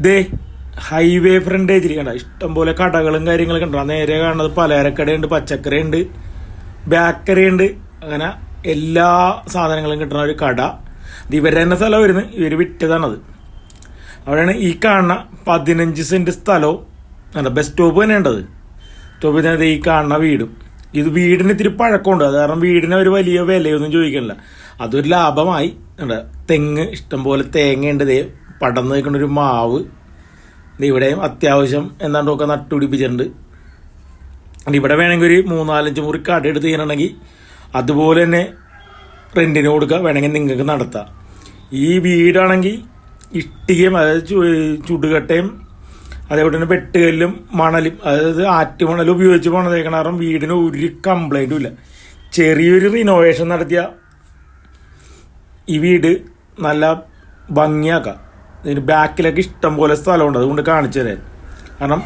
ദേ highway ഫ്രണ്ടേജിൽ കണ്ട ഇഷ്ടംപോലെ കടകളും കാര്യങ്ങളൊക്കെ ഉണ്ട്. നേരെ കാണുന്നത് പലചരക്കടയുണ്ട് പച്ചക്കറിയുണ്ട് ബേക്കറി ഉണ്ട് അങ്ങനെ എല്ലാ സാധനങ്ങളും കിട്ടുന്ന ഒരു കട. ഇത് ഇവരുടെ തന്നെ സ്ഥലം വരുന്നത് ഇവർ വിറ്റതാണത് അവിടെയാണ് ഈ കാണുന്ന പതിനഞ്ച് സെന്റ് സ്ഥലവും. എന്താ ബസ് സ്റ്റോപ്പ് തന്നെ ഉണ്ടത് സ്റ്റോപ്പിൽ തന്നെ ഈ കാണുന്ന വീടും. ഇത് വീടിന് ഇത്തിരി പഴക്കമുണ്ട്. അത് കാരണം വീടിന് ഒരു വലിയ വിലയൊന്നും ചോദിക്കണില്ല. അതൊരു ലാഭമായി. എന്താ തെങ്ങ് ഇഷ്ടംപോലെ തേങ്ങയുണ്ട് ദേ. പടർന്ന് നിൽക്കുന്ന ഒരു മാവ്. ഇവിടെയും അത്യാവശ്യം എന്താണ്ടൊക്കെ നട്ടുപിടിപ്പിച്ചിട്ടുണ്ട്. ഇവിടെ വേണമെങ്കിൽ ഒരു മൂന്നാലഞ്ച് മുറി കട എടുത്ത് ചെയ്യണമെങ്കിൽ അതുപോലെ തന്നെ റെന്റിന് കൊടുക്കുക വേണമെങ്കിൽ നിങ്ങൾക്ക് നടത്താം. ഈ വീടാണെങ്കിൽ ഇഷ്ടികയും അതായത് ചുടുകട്ടയും അതേപോലെ തന്നെ വെട്ടുകല്ലും മണലും അതായത് ആറ്റുമണലും ഉപയോഗിച്ച് പണിതേക്കണം കാരണം വീടിന് ഒരു കംപ്ലൈന്റും ഇല്ല. ചെറിയൊരു റിനോവേഷൻ നടത്തിയ ഈ വീട് നല്ല ഭംഗിയാക്കാം. ഇതിന് ബാക്കിലൊക്കെ ഇഷ്ടം പോലെ സ്ഥലമുണ്ട്. അതുകൊണ്ട് കാണിച്ചു തരാൻ. കാരണം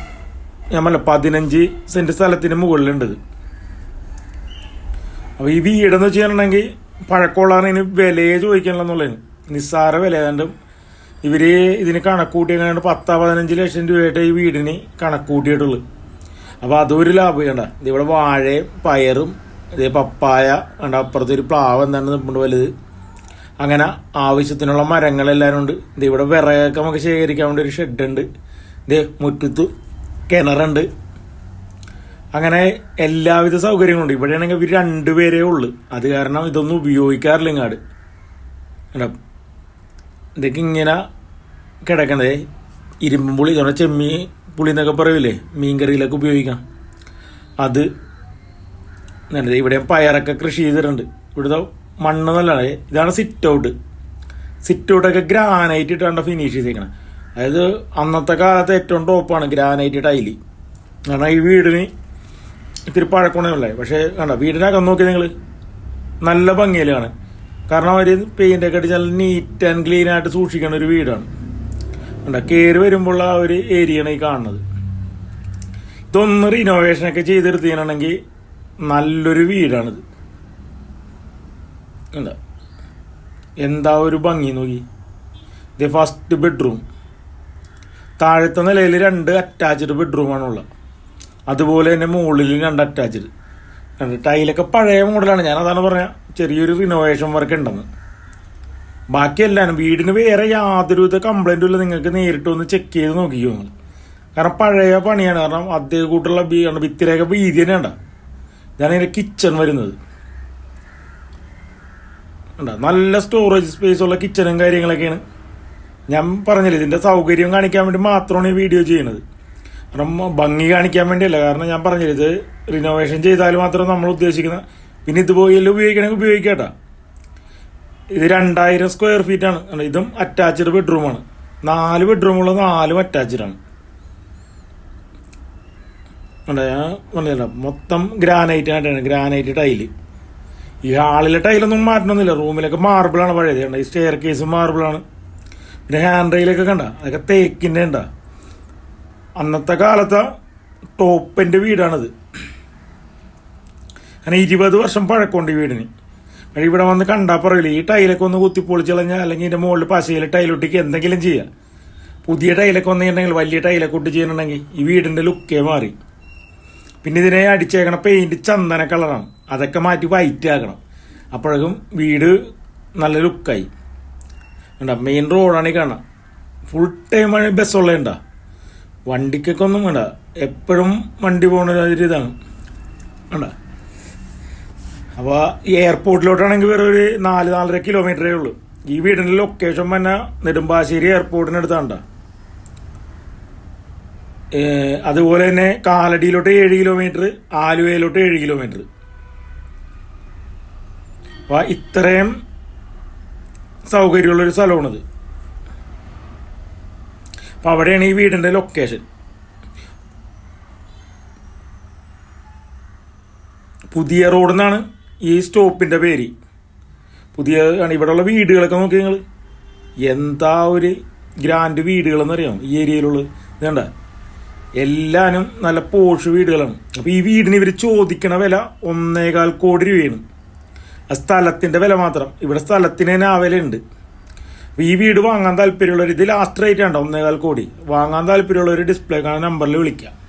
ഞാൻ പറഞ്ഞ പതിനഞ്ച് സെന്റ് സ്ഥലത്തിന് മുകളിലുണ്ട് അപ്പൊ അപ്പോൾ ഈ വീടെന്ന് വെച്ചിട്ടുണ്ടെങ്കിൽ പഴക്കമുള്ളതാണ് ഇതിന് വിലയെ ചോദിക്കണമെന്നുള്ളതിന് നിസ്സാര വില. ഏതാണ്ട് ഇവർ ഇതിന് കണക്കൂട്ടി എങ്ങനെയാണ്? പത്താ പതിനഞ്ച് ലക്ഷം രൂപയായിട്ട് ഈ വീടിന് കണക്കൂട്ടിയിട്ടുള്ളു അപ്പോൾ അതൊരു ലാഭം ചെയ്യണ്ട ഇതിവിടെ വാഴയും പയറും ഇതേ പപ്പായ കണ്ട അപ്പുറത്തൊരു പ്ലാവ് എന്താണ് നിൽപ്പുണ്ട് വലുത്. അങ്ങനെ ആവശ്യത്തിനുള്ള മരങ്ങൾ മരങ്ങളെല്ലാവരും ഉണ്ട്. ഇത് ഇവിടെ വിറകൊക്കെ നമുക്ക് ശേഖരിക്കാൻ വേണ്ടി ഒരു ഷെഡ് ഉണ്ട്. ഇത് മുറ്റത്ത് കിണറുണ്ട്. അങ്ങനെ എല്ലാവിധ സൗകര്യങ്ങളും സൗകര്യങ്ങളുണ്ട്. ഇവിടെയാണെങ്കിൽ ഇവർ രണ്ടുപേരേ ഉള്ളു. അത് കാരണം ഇതൊന്നും ഉപയോഗിക്കാറില്ല ഇങ്ങാട്? ഇതൊക്കെ ഇങ്ങനെ കിടക്കണത്. ഇരുമ്പും പുളി കാരണം ചെമ്മീ പുളി എന്നൊക്കെ പറയൂലേ? മീൻകറിയിലൊക്കെ ഉപയോഗിക്കാം. അത് ഇവിടെ പയറൊക്കെ കൃഷി ചെയ്തിട്ടുണ്ട്. ഇവിടുത്തെ മണ്ണ് നല്ലതാണ്. ഇതാണ് സിറ്റ് ഔട്ട് സിറ്റ് ഔട്ടൊക്കെ ഗ്രാനൈറ്റ് ഇട്ടാണ് ഫിനിഷ് ചെയ്തേക്കണം. അതായത് അന്നത്തെ കാലത്ത് ഏറ്റവും ടോപ്പാണ് ഗ്രാനൈറ്റ് ടൈൽ കാരണം ഈ വീടിന് ഇത്തിരി പഴക്കമുള്ളേ പക്ഷേ കണ്ട വീടിനകം നോക്കി നിങ്ങൾ നല്ല ഭംഗിയിലാണ്. കാരണം അവർ പെയിന്റൊക്കെ അടിച്ച് നല്ല നീറ്റ് ആൻഡ് ക്ലീൻ ആയിട്ട് സൂക്ഷിക്കുന്ന ഒരു വീടാണ്. കണ്ട കയറി വരുമ്പോൾ ആ ഒരു ഏരിയയാണ് ഈ കാണുന്നത്. ഇതൊന്ന് റിനോവേഷനൊക്കെ ചെയ്തെടുത്തിനാണെങ്കിൽ നല്ലൊരു വീടാണിത്. കണ്ട എന്താ ഒരു ഭംഗി നോക്കി. ഇത് ഫസ്റ്റ് ബെഡ്റൂം താഴത്തെ നിലയിൽ രണ്ട് അറ്റാച്ച്ഡ് ബെഡ്റൂമാണുള്ളത് അതുപോലെ തന്നെ മുകളിൽ രണ്ട് അറ്റാച്ച്ഡ് കണ്ട് ടൈലൊക്കെ പഴയ മോഡലാണ്. ഞാൻ അതാണ് പറഞ്ഞ ചെറിയൊരു റിനോവേഷൻ വർക്ക് ഉണ്ടെന്ന്. ബാക്കി എല്ലാം വീടിന് വേറെ യാതൊരുവിധ കംപ്ലൈന്റും ഇല്ല. നിങ്ങൾക്ക് നേരിട്ട് ഒന്ന് ചെക്ക് ചെയ്ത് നോക്കിക്കോ നിങ്ങൾ. കാരണം പഴയ പണിയാണ്. കാരണം അതേ കൂട്ടുള്ള ബി ഭിത്തിരൊക്കെ വീതി തന്നെ ഉണ്ട ഇതാണ് എന്റെ കിച്ചൺ വരുന്നത്. ഉണ്ടോ? നല്ല സ്റ്റോറേജ് സ്പേസ് ഉള്ള കിച്ചണും കാര്യങ്ങളൊക്കെയാണ്. ഞാൻ പറഞ്ഞില്ല ഇതിന്റെ സൗകര്യം കാണിക്കാൻ വേണ്ടി മാത്രമാണ് ഈ വീഡിയോ ചെയ്യുന്നത്. കാരണം ഭംഗി കാണിക്കാൻ വേണ്ടിയല്ല. കാരണം ഞാൻ പറഞ്ഞില്ല ഇത് റിനോവേഷൻ ചെയ്താൽ മാത്രം നമ്മൾ ഉദ്ദേശിക്കുന്ന പിന്നെ ഇതുപോലെ ഉപയോഗിക്കണമെങ്കിൽ ഉപയോഗിക്കട്ടെ. ഇത് രണ്ടായിരം സ്ക്വയർ ഫീറ്റ് ആണ്. ഇതും അറ്റാച്ച്ഡ് ബെഡ്റൂമാണ് നാല് ബെഡ്റൂമുള്ള നാലും അറ്റാച്ച്ഡ് ആണ്. കണ്ടോ, ഞാൻ പറഞ്ഞില്ല മൊത്തം ഗ്രാനൈറ്റ് ആയിട്ടാണ് ഗ്രാനൈറ്റ് ടൈൽ ഈ ഹാളിലെ ടൈലൊന്നും മാറ്റണമെന്നില്ല. റൂമിലൊക്കെ മാർബിളാണ് പഴയത്. കണ്ട? ഈ സ്റ്റെയർ കേസ് മാർബിളാണ് പിന്നെ ഹാൻഡ് റെയിലൊക്കെ കണ്ട? അതൊക്കെ തേക്കിന്റെ ഉണ്ട അന്നത്തെ കാലത്തെ ടോപ്പിന്റെ വീടാണിത്. അങ്ങനെ ഇരുപത് വർഷം പഴക്കമുണ്ട് ഈ വീടിന്. പക്ഷേ ഇവിടെ വന്ന് കണ്ടാൽ പറയില്ല ഈ ടൈലൊക്കെ ഒന്ന് കുത്തിപ്പൊളിച്ച് കളഞ്ഞാൽ അല്ലെങ്കിൽ ഇതിന്റെ മുകളിൽ പശയിൽ ടൈലൊട്ടിക്ക് എന്തെങ്കിലും ചെയ്യാം. പുതിയ ടൈലൊക്കെ വന്നിട്ടുണ്ടെങ്കിൽ വലിയ ടൈലൊക്കെ ഒട്ടി ചെയ്യണമെങ്കിൽ ഈ വീടിന്റെ ലുക്കേ മാറി. പിന്നെ ഇതിനെ അടിച്ചേക്കണ പെയിന്റ് ചന്ദന കളറാണ് അതൊക്കെ മാറ്റി വൈറ്റ് ആക്കണം. അപ്പോഴേക്കും വീട് നല്ല ലുക്കായി വേണ്ട മെയിൻ റോഡാണ് ഈ കാണാം ഫുൾ ടൈം ബസ്സുള്ള ഉണ്ടാ വണ്ടിക്കൊക്കെ ഒന്നും വേണ്ട. എപ്പോഴും വണ്ടി പോണ ഒരു ഇതാണ്. വേണ്ട അപ്പോൾ എയർപോർട്ടിലോട്ടാണെങ്കിൽ വേറെ ഒരു നാല് നാലര കിലോമീറ്ററേ ഉള്ളൂ. ഈ വീടിന്റെ ലൊക്കേഷൻ തന്നെ നെടുമ്പാശ്ശേരി എയർപോർട്ടിനടുത്താണ്ട അതുപോലെ തന്നെ കാലടിയിലോട്ട് ഏഴ് കിലോമീറ്റർ ആലുവയിലോട്ട് ഏഴ് കിലോമീറ്റർ. അപ്പൊ ഇത്രയും സൗകര്യമുള്ളൊരു സ്ഥലമാണിത്. അപ്പൊ അവിടെയാണ് ഈ വീടിന്റെ ലൊക്കേഷൻ പുതിയ റോഡ് എന്നാണ് ഈ സ്റ്റോപ്പിന്റെ പേര്. പുതിയ ആണ് ഇവിടെയുള്ള വീടുകളൊക്കെ നോക്കി നിങ്ങൾ എന്താ ഒരു ഗ്രാൻഡ് വീടുകളെന്ന് അറിയാം ഈ ഏരിയയിലുള്ളത് ഇതണ്ട? എല്ലാനും നല്ല പോഷ് വീടുകളാണ്. അപ്പൊ ഈ വീടിന് ഇവർ ചോദിക്കണ വില ഒന്നേകാൽ കോടി രൂപയാണ്. ആ സ്ഥലത്തിന്റെ വില മാത്രം. ഇവിടെ സ്ഥലത്തിന് തന്നെ ആ വിലയുണ്ട്. ഈ വീട് വാങ്ങാൻ താല്പര്യമുള്ളവർ ഇത് ലാസ്റ്റ് റേറ്റ് ആണ്ടോ ഒന്നേകാൽ കോടി. വാങ്ങാൻ താല്പര്യമുള്ളവർ ഡിസ്പ്ലേ കാണാൻ നമ്പറിൽ വിളിക്കാം.